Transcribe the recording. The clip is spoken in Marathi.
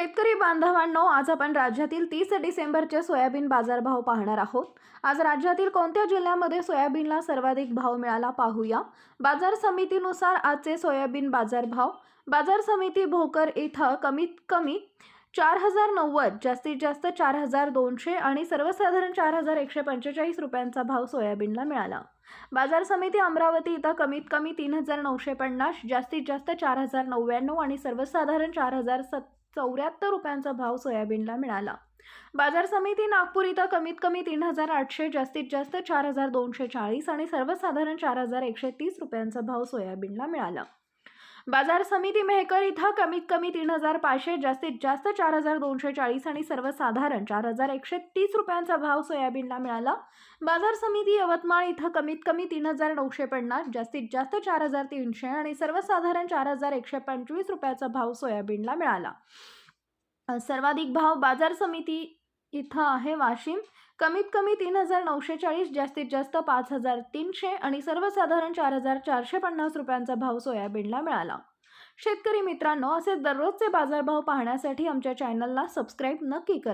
शेतकरी बांधवांनो आज आपण राज्यातील तीस डिसेंबरचे सोयाबीन बाजारभाव पाहणार आहोत. आज राज्यातील कोणत्या जिल्ह्यामध्ये सोयाबीनला सर्वाधिक भाव मिळाला पाहूया. बाजार समितीनुसार आजचे सोयाबीन बाजारभाव. बाजार समिती भोकर इथं कमीत कमी चार हजार नव्वद जास्तीत जास्त चार हजार दोनशे आणि सर्वसाधारण चार हजार एकशे पंचेचाळीस रुपयांचा भाव सोयाबीनला मिळाला. बाजार समिती अमरावती इथं कमीत कमी तीन हजार नऊशे पन्नास जास्तीत जास्त चार हजार नव्याण्णव आणि सर्वसाधारण चार हजार सत् चौऱ्याहत्तर रुपयांचा भाव सोयाबीनला मिळाला. बाजार समिती नागपूर इथं कमीत कमी तीन हजार आठशे जास्तीत जास्त चार हजार दोनशे चाळीस आणि सर्वसाधारण चार हजार एकशे तीस रुपयांचा भाव सोयाबीनला मिळाला. बाजार समिती मेहकर इथं कमीत कमी तीन हजार पाचशे जास्तीत जास्त चार हजार दोनशे चाळीस आणि सर्वसाधारण चार हजार एकशे तीस रुपयांचा भाव सोयाबीनला मिळाला. बाजार समिती यवतमाळ इथं कमीत कमी तीन हजार नऊशे पन्नास जास्तीत जास्त चार हजार तीनशे आणि सर्वसाधारण चार हजार एकशे पंचवीस रुपयाचा भाव सोयाबीनला मिळाला. सर्वाधिक भाव बाजार समिती इथं आहे वाशिम. कमीत कमी तीन हजार नऊशे चाळीस जास्तीत जास्त पाच हजार तीनशे आणि सर्वसाधारण चार हजार चारशे पन्नास रुपयांचा भाव सोयाबीनला मिळाला. शेतकरी मित्रांनो असे दररोजचे बाजारभाव पाहण्यासाठी आमच्या चॅनलला सबस्क्राईब नक्की करा.